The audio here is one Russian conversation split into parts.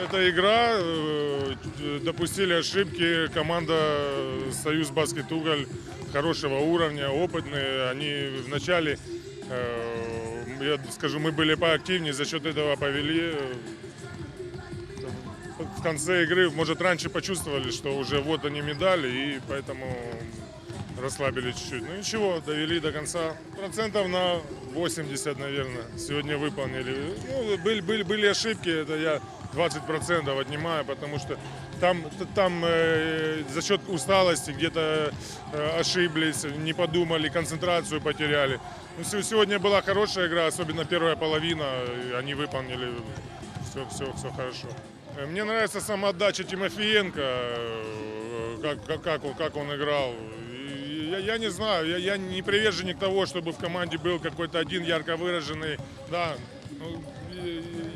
Эта игра, э, допустили ошибки, команда «Союз Баскет Уголь» хорошего уровня, опытные, они вначале, э, я скажу, мы были поактивнее, за счет этого повели. Э, в конце игры, может, раньше почувствовали, что уже вот они медали, и поэтому расслабили чуть-чуть. Ну ничего, довели до конца. Процентов на 80, наверное, сегодня выполнили. Ну, были, были, были ошибки, это я 20% отнимаю, потому что там, там э, за счет усталости где-то э, ошиблись, не подумали, концентрацию потеряли. Ну, се- сегодня была хорошая игра, особенно первая половина, они выполнили все, все, все хорошо. Э, Мне нравится самоотдача Тимофеенко, э, как, как, как, он, как он играл. Я, я не знаю, я, я не приверженник того, чтобы в команде был какой-то один ярко выраженный. Да, ну,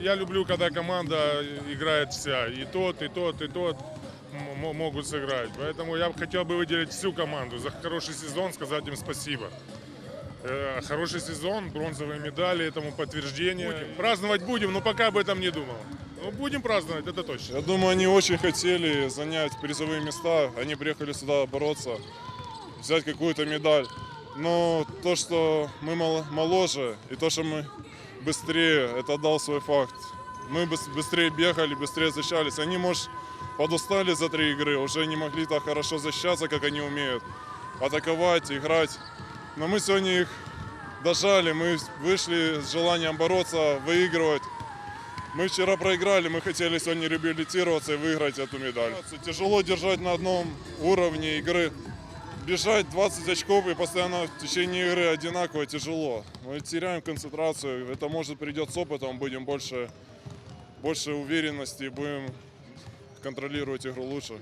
я люблю, когда команда играет вся. И тот, и тот, и тот могут сыграть. Поэтому я бы хотел бы выделить всю команду за хороший сезон, сказать им спасибо. Э, Хороший сезон, бронзовые медали, этому подтверждение. Праздновать будем, но пока об этом не думал. Ну, будем праздновать, это точно. Я думаю, они очень хотели занять призовые места. Они приехали сюда бороться, взять какую-то медаль. Но то, что мы мол- моложе, и то, что мы быстрее, это дал свой факт. Мы быс- быстрее бегали, быстрее защищались. Они, может, подустали за три игры, уже не могли так хорошо защищаться, как они умеют. Атаковать, играть. Но мы сегодня их дожали, мы вышли с желанием бороться, выигрывать. Мы вчера проиграли, мы хотели сегодня реабилитироваться и выиграть эту медаль. Тяжело держать на одном уровне игры. Бежать 20 очков и постоянно в течение игры одинаково тяжело. Мы теряем концентрацию. Это может придет с опытом, будем больше, больше уверенности, будем контролировать игру лучше.